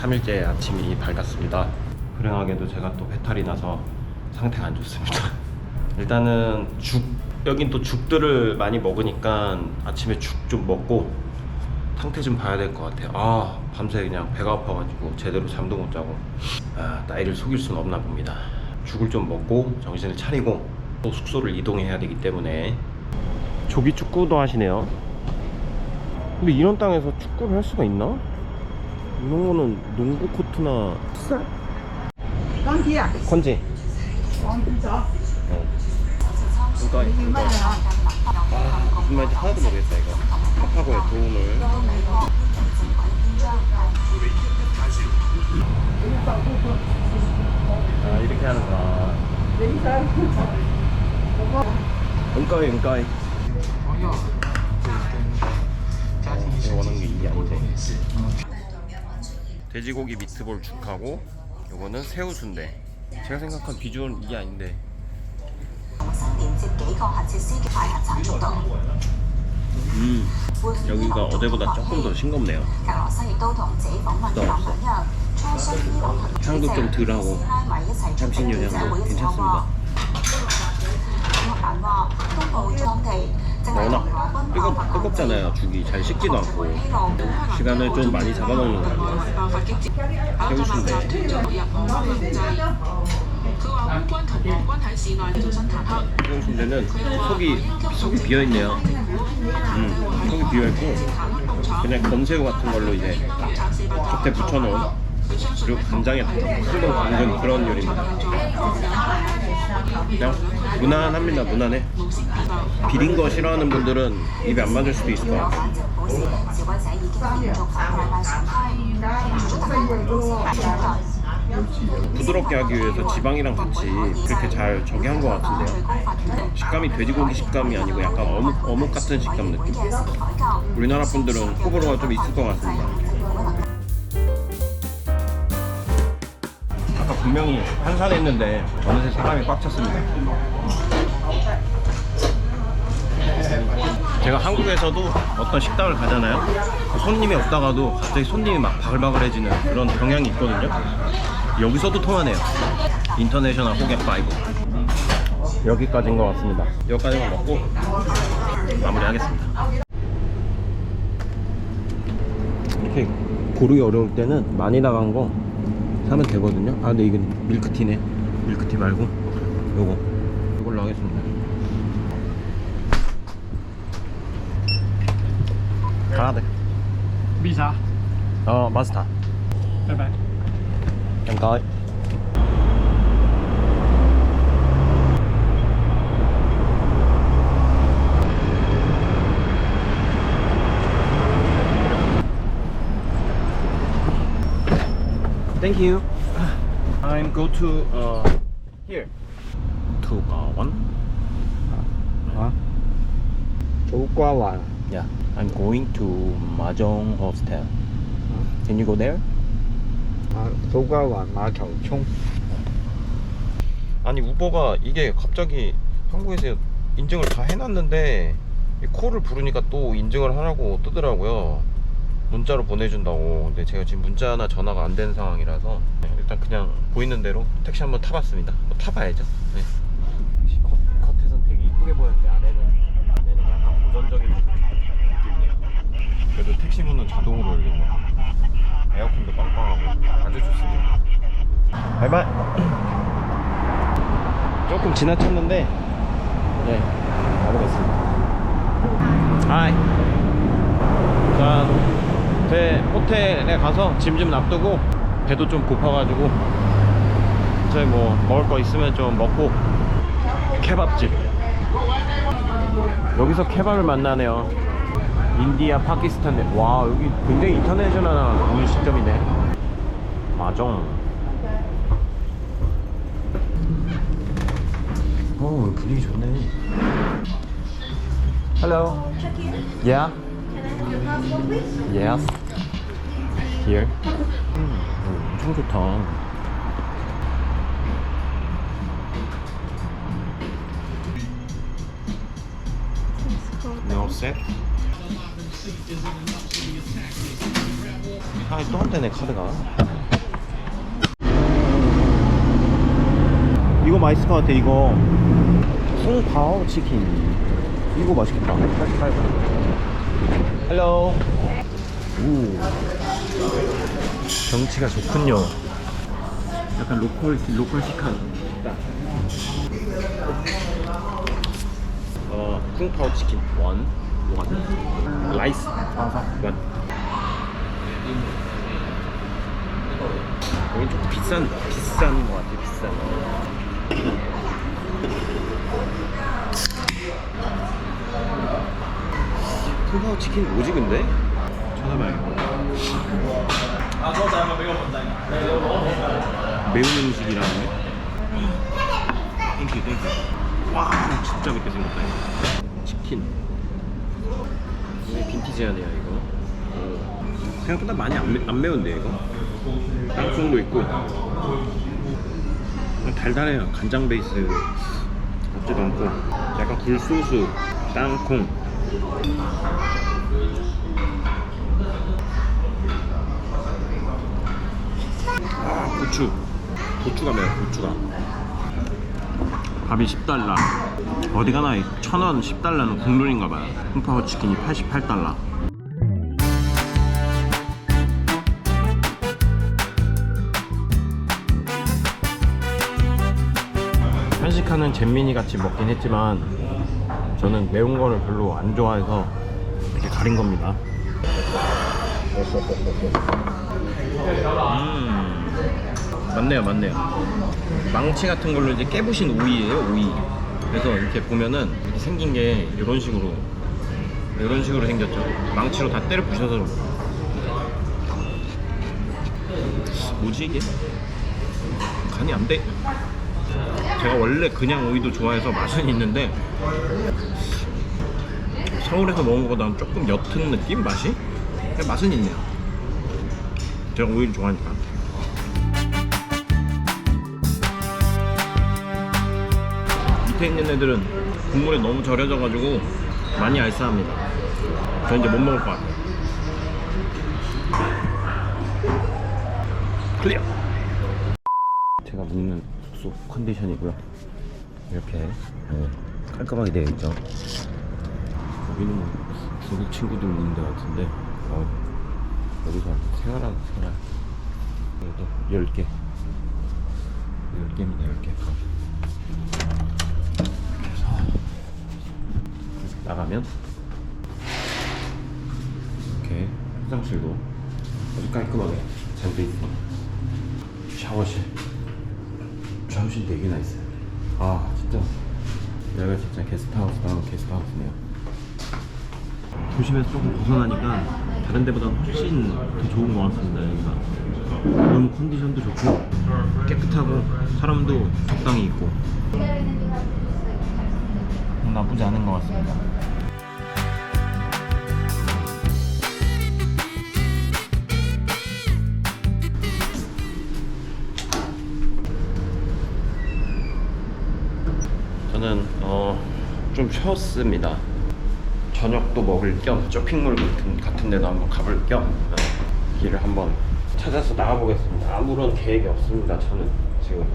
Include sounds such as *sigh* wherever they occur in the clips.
3일째 아침이 밝았습니다. 불행하게도 제가 또 배탈이 나서 상태가 안 좋습니다. *laughs* 일단은 죽 여긴 또 죽들을 많이 먹으니까 아침에 죽 좀 먹고 상태 좀 봐야 될 것 같아요. 아 밤새 그냥 배가 아파가지고 제대로 잠도 못 자고 아 나이를 속일 수는 없나 봅니다. 죽을 좀 먹고 정신을 차리고 또 숙소를 이동해야 되기 때문에 조기 축구도 하시네요. 근데 이런 땅에서 축구를 할 수가 있나? 이런 거는 농구 코트나 풋살? 깡기야. 건지. 깡기자 어. 그러니까 이거 아 무슨 말인지 하나도 모르겠다 이거. 파파고의 도움을. 아 이렇게 하는가 응가이 응가이. 원하는 게 이게 안돼. 어. 돼지고기 미트볼 죽하고 요거는 새우 순대. 제가 생각한 비주얼은 이게 아닌데. 음 여기가 어제보다 조금 더 싱겁네요. 향도 좀 덜하고 향신료 향도 괜찮습니다. 워낙 뜨겁, 뜨겁잖아요. 죽이 잘 식지도 않고. 시간을 좀 많이 잡아먹는 거 같아요. 새우순대 새우순대는 속이 속이 비어있네요. 음, 속이 비어있고 그냥 건새우 같은 걸로 이제 겉에 붙여놓은 그리고 간장에 뜯어 먹는 그런 요리입니다. 그냥 무난합니다 무난해. 비린 거 싫어하는 분들은 입에 안 맞을 수도 있을 것 같아요. 부드럽게 하기 위해서 지방이랑 같이 그렇게 잘 적용한 것 같은데요. 식감이 돼지고기 식감이 아니고 약간 어묵, 어묵 같은 식감 느낌? 우리나라 분들은 호불호가 좀 있을 것 같습니다. 분명히 한산했는데 어느새 사람이 꽉 찼습니다. 제가 한국에서도 어떤 식당을 가잖아요. 손님이 없다가도 갑자기 손님이 막 바글바글해지는 그런 경향이 있거든요. 여기서도 통하네요. 인터내셔널 호객 파이브. 여기까지인 것 같습니다. 여기까지만 먹고 마무리하겠습니다. 이렇게 고르기 어려울 때는 많이 나간 거 사면 되거든요. 아 근데 이건 밀크티네. 밀크티 말고? 요거. 이걸로 하겠습니다. 가나다 Visa， 어 마스터. 拜拜。 감사합니다 Thank you. I'm go to uh, here. 두가원. 어? 조과와. Yeah. I'm going to Mahjong Hostel. Can you go there? 아, 조과와 마저총. 아니 우버가 이게 갑자기 한국에서 인증을 다 해놨는데 이 코를 부르니까 또 인증을 하라고 뜨더라고요. 문자로 보내준다고. 근데 제가 지금 문자나 전화가 안 되는 상황이라서 네, 일단 그냥 보이는 대로 택시 한번 타봤습니다. 뭐 타봐야죠. 네. 역시 겉, 겉에선 되게 이쁘게 보였는데 안에는 안에는 약간 고전적인 느낌이에요. 그래도 택시 문은 자동으로 열리고 에어컨도 빵빵하고 아주 좋습니다. 바이바이 조금 지나쳤는데 네. 가보겠습니다. 하이 자, 제 호텔에 가서 짐 좀 놔두고 배도 좀 고파가지고 이제 뭐 먹을 거 있으면 좀 먹고 케밥집. 여기서 케밥을 만나네요. 인디아 파키스탄. 와 여기 굉장히 인터내셔널한 음식점이네. 마정. 어 분위기 좋네. Hello. Yeah? Yes here. 음, 엄청 좋다. 아, 또안 되네 카드가. 이거 맛있을 것 같아 이거. 송바오 치킨. 이거 맛있겠다. 88번. 오. 경치가 좋군요. 약간 로컬 로컬 식한. 어 쿵파오 치킨. 원. 원. 라이스. 원. 여기 좀 비싼 비싼 것 같아 비싼. 쿵파오 치킨 뭐지 근데? 찾아봐야겠다 매운 음식이라는 게? 땡큐 땡큐 와 진짜 맵게 생겼다 이거. 치킨. 이게 빈티지하네요 이거. 오. 생각보다 많이 안, 매, 안 매운데 이거? 땅콩도 있고. 달달해요 간장 베이스. 같지도 않고. 약간 굴소스 땅콩 아 고추. 고추가 매워 고추가. 밥이 10달러. 어디 가나 1000원 10달러는 국룰인가 봐요. 흠파오 치킨이 88달러. 한식하는 잼민이 같이 먹긴 했지만 저는 매운 거를 별로 안 좋아해서 이렇게 가린 겁니다. 음 맞네요 맞네요. 망치 같은 걸로 이제 깨부신 오이예요 오이. 그래서 이렇게 보면은 이렇게 생긴 게 이런 식으로 이런 식으로 생겼죠. 망치로 다 때려 부셔서 뭐지 이게? 간이 안돼. 제가 원래 그냥 오이도 좋아해서 맛은 있는데 서울에서 먹은 것보다는 조금 옅은 느낌 맛이? 맛은 있네요. 제가 오이를 좋아하니까 밑에 있는 애들은 국물에 너무 절여져가지고 많이 알싸합니다. 저 이제 못 먹을 것 같아요. 클리어. 제가 묵는 숙소 컨디션이고요. 이렇게 네, 깔끔하게 되어 있죠. 여기는 뭐 중국 친구들 묵는 데 같은데 어, 여기서 생활하는 생활. 그래도 10개. 10개입니다, 10개. 나가면 이렇게 화장실도 아주 깔끔하게 잘 돼 있어. 샤워실. 샤워실 4개나 있어요. 아, 진짜. 여기가 진짜 게스트하우스다운 게스트하우스네요. 도심에서 조금 벗어나니까 다른 데보다 훨씬 더 좋은 것 같습니다, 여기가. 너무 컨디션도 좋고, 깨끗하고, 사람도 적당히 있고. 나쁘지 않은 것 같습니다. 저는 어, 좀 쉬었습니다. 저녁도 먹을 겸 쇼핑몰 같은, 같은 데도 한번 가볼 겸 네, 길을 한번 찾아서 나가보겠습니다. 아무런 계획이 없습니다. 저는 지금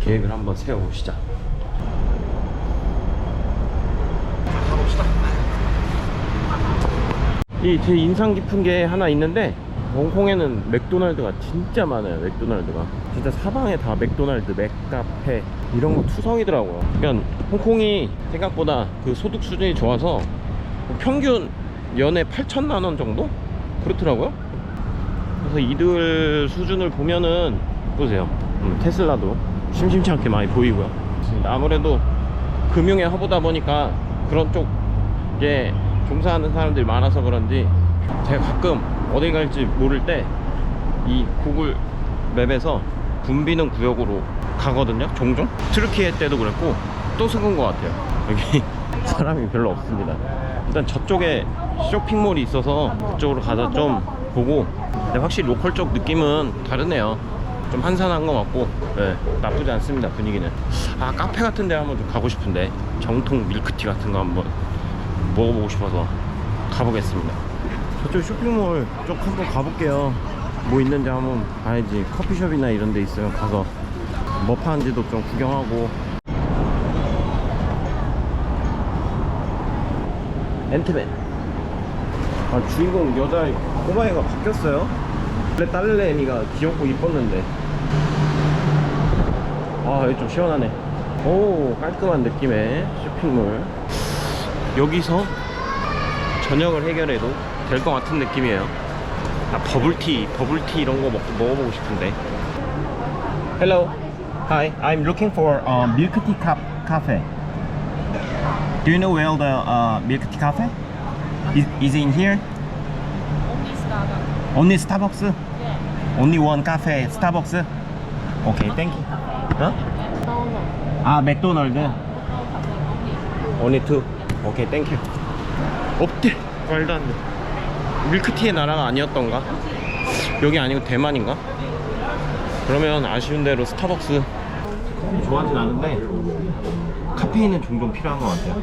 계획을 한번 세워보시자. 가봅시다. 이 제 인상 깊은 게 하나 있는데 홍콩에는 맥도날드가 진짜 많아요. 맥도날드가 진짜 사방에 다 맥도날드, 맥카페 이런 거 투성이더라고요. 그러니까 홍콩이 생각보다 그 소득 수준이 좋아서 평균 연에 8천만 원 정도 그렇더라고요. 그래서 이들 수준을 보면은 보세요. 음, 테슬라도 심심치 않게 많이 보이고요. 아무래도 금융의 허브다 보니까 그런 쪽 에 종사하는 사람들이 많아서 그런지 제가 가끔 어디 갈지 모를 때 이 구글 맵에서 붐비는 구역으로 가거든요 종종? 트르키에 때도 그랬고 또 속은 것 같아요. 여기 *laughs* 사람이 별로 없습니다. 일단 저쪽에 쇼핑몰이 있어서 그쪽으로 가서 좀 보고 근데 확실히 로컬 쪽 느낌은 다르네요. 좀 한산한 것 같고 네, 나쁘지 않습니다 분위기는. 아 카페 같은 데 한번 좀 가고 싶은데 정통 밀크티 같은 거 한번 먹어보고 싶어서 가보겠습니다. 저쪽 쇼핑몰 쪽 한번 가볼게요. 뭐 있는지 한번 봐야지. 커피숍이나 이런 데 있으면 가서 뭐 파는지도 좀 구경하고. 앤트맨. 아 주인공 여자 꼬마애가 바뀌었어요? 원래 딸내미가 귀엽고 이뻤는데. 아 여기 좀 시원하네. 오 깔끔한 느낌의 쇼핑몰 여기서 저녁을 해결해도 될 것 같은 느낌이에요 아 버블티 버블티 이런 거 먹, 먹어보고 싶은데 Hello Hi I'm looking for uh, milk tea ca- cafe Do you know where the uh, milk tea cafe? Is, is it in here? Only Starbucks? Only one cafe Starbucks? Okay, thank you. 어? 아, 맥도날드. Only two. Okay, thank you. 없대. 말도 안 돼. 밀크티의 나라가 아니었던가? 여기 아니고 대만인가? 그러면 아쉬운 대로 스타벅스. 커피 좋아하진 않은데 카페인은 종종 필요한 것 같아요.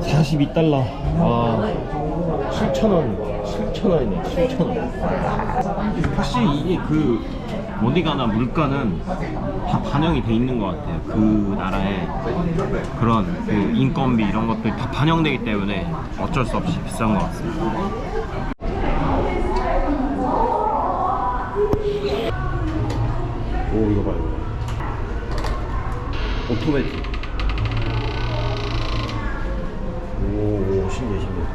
42달러. 와, 7,000원. 7,000원이네. 7,000원. 확실히 이게 그 어디 가나 물가는 다 반영이 돼 있는 것 같아요. 그 나라의 그런 그 인건비 이런 것들이 다 반영되기 때문에 어쩔 수 없이 비싼 것 같습니다. 오 이거 봐요. 오토매틱. 오, 오 신기해 신기해.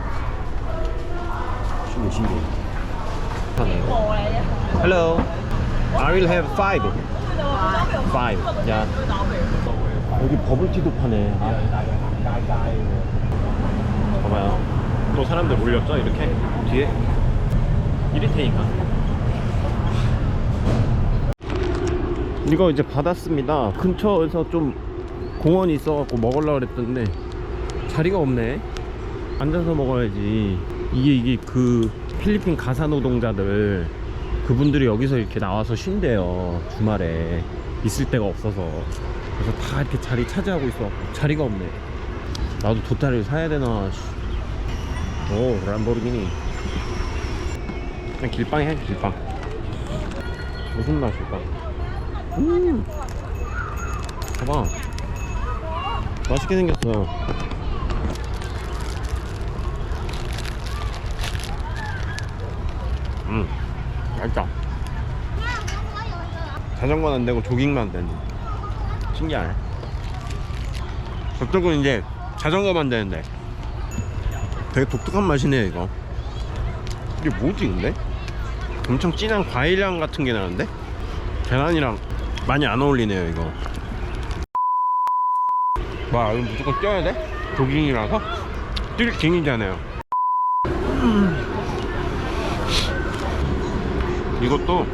신기해 신기해. Hello. I will have five. Five. 야. 여기 버블티도 파네. 봐봐요. 또 사람들 몰렸죠? 이렇게 뒤에. 이리 테니까. 이거 이제 받았습니다. 근처에서 좀 공원이 있어갖고 먹으려고 그랬던데 자리가 없네. 앉아서 먹어야지. 이게 이게 그 필리핀 가사 노동자들 그분들이 여기서 이렇게 나와서 쉰대요. 주말에 있을 데가 없어서. 그래서 다 이렇게 자리 차지하고 있어. 자리가 없네. 나도 돗자리를 사야 되나. 씨. 오 람보르기니. 그냥 길빵 해 길빵. 무슨 맛일까? 음. 봐봐. 맛있게 생겼어. 음. 맛있다. 자전거는 안 되고 조깅만 되는. 신기하네. 저쪽은 이제 자전거만 되는데. 되게 독특한 맛이네요, 이거. 이게 뭐지, 근데? 엄청 진한 과일향 같은 게 나는데? 계란이랑 많이 안 어울리네요 이거 와 이거 무조건 뛰어야 돼? 조깅이라서? 뛸 갱이잖아요 이것도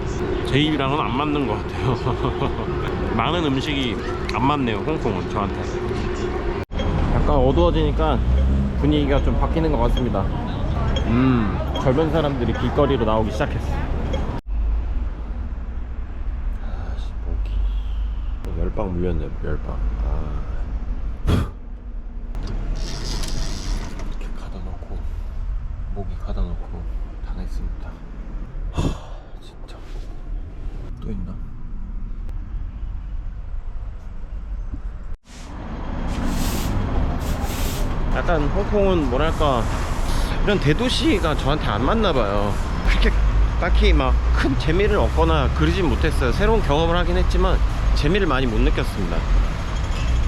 제 입이랑은 안 맞는 것 같아요. *laughs* 많은 음식이 안 맞네요 홍콩은 저한테. 약간 어두워지니까 분위기가 좀 바뀌는 것 같습니다. 음 젊은 사람들이 길거리로 나오기 시작했어 아씨 모기 열방 물렸네 열방 아 이렇게 가다 놓고 모기 가다 놓고 다 냈습니다 하 진짜 또 있나? 약간 홍콩은 뭐랄까 이런 대도시가 저한테 안 맞나 봐요. 그렇게 딱히 막 큰 재미를 얻거나 그러진 못했어요. 새로운 경험을 하긴 했지만 재미를 많이 못 느꼈습니다.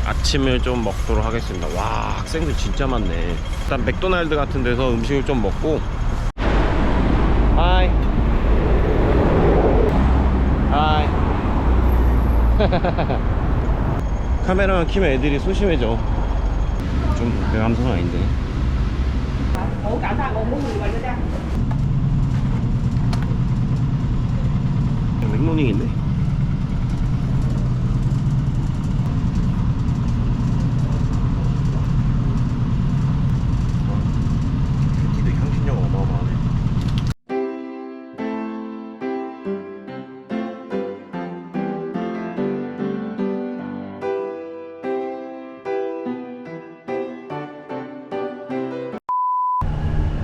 아침을 좀 먹도록 하겠습니다. 와 학생들 진짜 많네. 일단 맥도날드 같은 데서 음식을 좀 먹고. 하이. 하이. *laughs* 카메라만 키면 애들이 소심해져 좀내 감성 아닌데 맥모닝인데?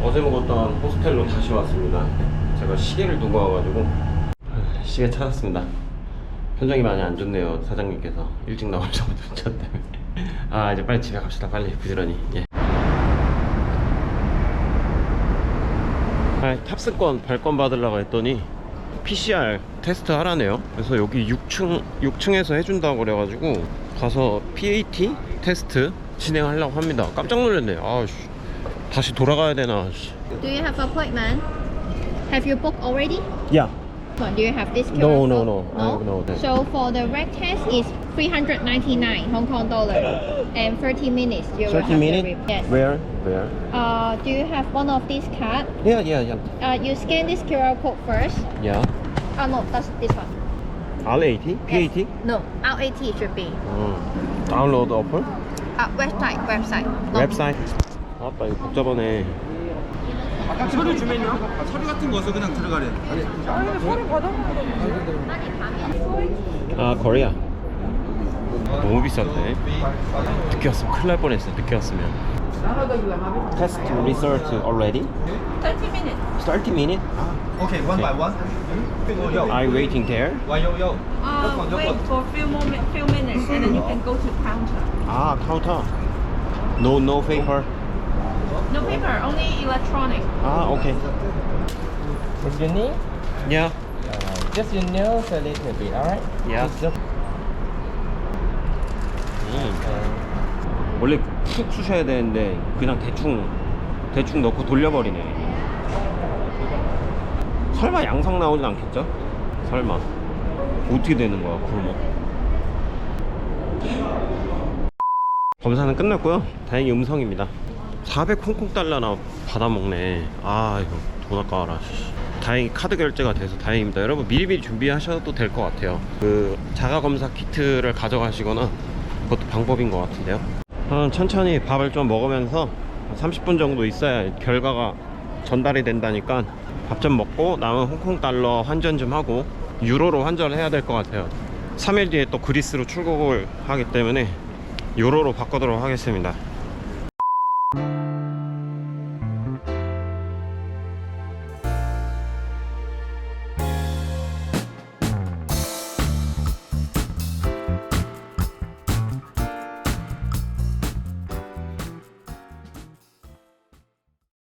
어제 먹었던 호스텔로 다시 왔습니다. 제가 시계를 두고 와가지고 시계 찾았습니다. 표정이 많이 안 좋네요 사장님께서. 일찍 나오셔서 저 *laughs* 때문에. 아 이제 빨리 집에 갑시다. 빨리 부지런히. 예. 아, 탑승권 발권 받으려고 했더니 PCR 테스트 하라네요. 그래서 여기 6층 6층에서 해준다고 그래가지고 가서 PAT 테스트 진행하려고 합니다. 깜짝 놀랐네요. 아씨 다시 돌아가야 되나 씨. Do you have appointment? Have you booked already? 야 But do you have this QR No, no, code? no. I have no that. So for the red test is 399 Hong Kong dollar and 30 minutes you will 30 have the minutes? re- Yes. Where? Where? Uh, do you have one of these card? Yeah, yeah, yeah. Uh, you scan this QR code first. Yeah. Oh no, that's this one. RAT? PAT? Yes. No, RAT should be. 음. 다운로드 어플? Uh, website, website. No. 웹사이트. 아빠 이거 복잡하네. 서류 주면요? 서류 같은 거 어서 그냥 들어가래. 아 코리아. 너무 비싼데. 늦게 왔으면 큰일 날 뻔했어. 늦게 왔으면. Test result already? 30 minutes. 30 minutes? Okay, one by one. I waiting there? Why yo yo? Uh, wait for few moment, few minutes, and then you can go to counter. 아 카운터. No no paper. No paper, only electronic. 아 오케이. What's your name? Yeah. Just your nose a little bit, alright? Yeah. Just 음. 원래 푹 쑤셔야 되는데 그냥 대충 대충 넣고 돌려버리네. 설마 양성 나오진 않겠죠? 설마 어떻게 되는 거야 구르먹? 검사는 끝났고요. 다행히 음성입니다. 400 홍콩 달러나 받아먹네. 아 이거 돈 아까워라. 씨. 다행히 카드 결제가 돼서 다행입니다. 여러분 미리미리 준비하셔도 될 것 같아요. 그 자가 검사 키트를 가져가시거나 그것도 방법인 것 같은데요. 어, 천천히 밥을 좀 먹으면서 30분 정도 있어야 결과가 전달이 된다니까 밥 좀 먹고 남은 홍콩 달러 환전 좀 하고 유로로 환전을 해야 될 것 같아요. 3일 뒤에 또 그리스로 출국을 하기 때문에 유로로 바꾸도록 하겠습니다.